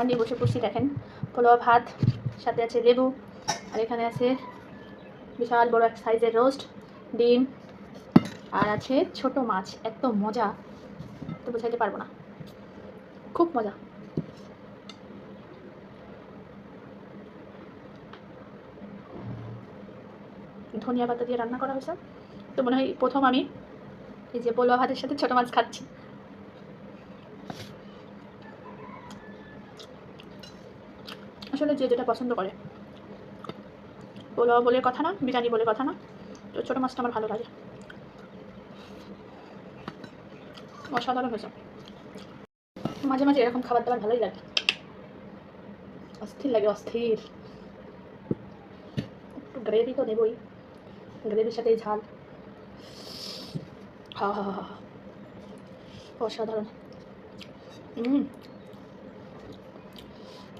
খাবার নিয়ে বসে পড়ছি, দেখেন। পোলাও ভাত, সাথে আছে লেবু, আর এখানে আছে বিশাল বড় এক সাইজের রোস্ট, ডিম, আর আছে ছোট মাছ, এত মজা। তো বোঝাইতে পারব না। খুব মজা। ধনিয়া পাতা দিয়ে রান্না করা হয়েছে। তো মনে হয় প্রথম আমি এই যে পোলোয়া ভাতের সাথে ছোট মাছ খাচ্ছি। আসলে যে যেটা পছন্দ করে। পোলাও বলে কথা না, বিরিয়ানি বলে কথা না, তো ছোটো মাছটা আমার ভালো লাগে। অসাধারণ হয়েছে। মাঝে মাঝে এরকম খাবার দাবার ভালোই লাগে। অস্থির লাগে, অস্থির। একটু গ্রেভি তো নেবই। গ্রেভির সাথে ঝাল। হা হা হা অসাধারণ।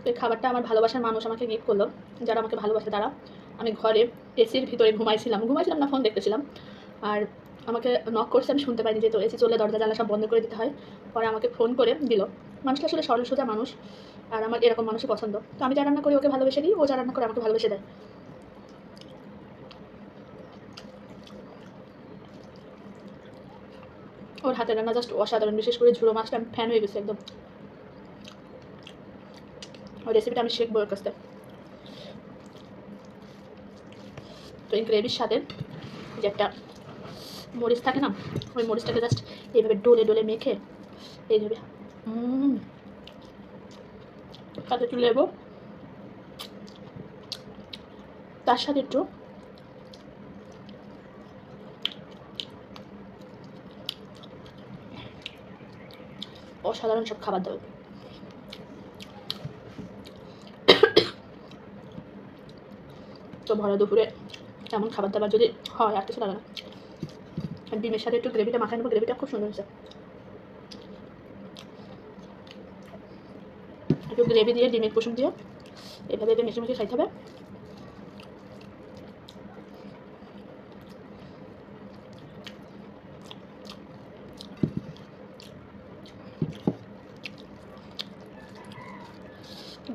এই খাবারটা আমার ভালোবাসার মানুষ আমাকে গিফট করল, যারা আমাকে ভালোবাসে তারা। আমি ঘরে এসির ভিতরে ঘুমাইছিলাম ঘুমাইছিলাম না ফোন দেখতেছিলাম। আর আমাকে নক করছে, আমি শুনতে পাইনি যেহেতু এসি চলে, দরজা, জানলা সব বন্ধ করে দিতে হয়। পরে আমাকে ফোন করে দিল। মানুষটা আসলে সরল, সোজা মানুষ, আর আমার এরকম মানুষই পছন্দ। তো আমি যা রান্না করি, ওকে ভালোবেসে দিই, ও যা রান্না করে, আমাকে ভালোবেসে দেয়। ওর হাতের রান্না জাস্ট অসাধারণ, বিশেষ করে ঝুড়ো মাছটা, আমি ফ্যান হয়ে গেছে একদম। ওই রেসিপিটা আমি শিখব ওর কাছ থেকে তো এই গ্রেভির সাথে যে একটা মরিচ থাকে না ওই মরিচটাকে জাস্ট এইভাবে ডোলে ডোলে মেখে এইভাবে তাতে একটু লেবু তার সাথে একটু অসাধারণ সব খাবার দাবার তো ভরা দুপুরে এমন খাবার দাবার যদি হয়, আর কিছু লাগে না। ডিমের সাথে একটু গ্রেভিটা মাখায় নেব গ্রেভিটা খুব সুন্দর হয়েছে। একটু গ্রেভি দিয়ে, ডিমের কুসুম দিয়ে, এভাবে এভাবে মেখে মেখে খাইতে হবে।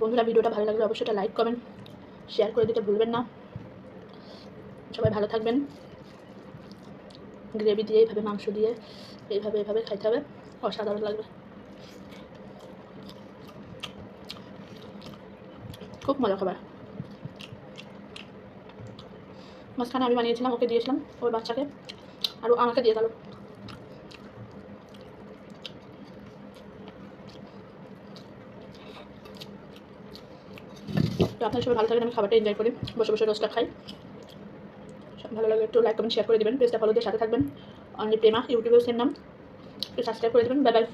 বন্ধুরা, ভিডিওটা ভালো লাগলে অবশ্যই একটা লাইক কমেন্ট শেয়ার করে দিতে ভুলবেন না। সবাই ভালো থাকবেন। গ্রেভি দিয়ে এইভাবে, মাংস দিয়ে এইভাবে এইভাবে খাইতে হবে। অসাধারণ লাগবে। খুব মজা খাবার। মাঝখানে আমি বানিয়েছিলাম, ওকে দিয়েছিলাম, ওর বাচ্চাকে, আর আমাকে দিয়ে গেল। আপনার সবাই ভালো থাকবেন, আমি খাবারটা এনজয় করি। বসে বসে রোজটা খাই। ভালো লাগে একটু লাইক কমেন্ট শেয়ার করে দেবেন। পেজটা ফলো দিয়ে সাথে থাকবেন। অনলি প্রেমা ইউটিউবের সেম নাম। একটু সাবস্ক্রাইব করে দেবেন। Bye bye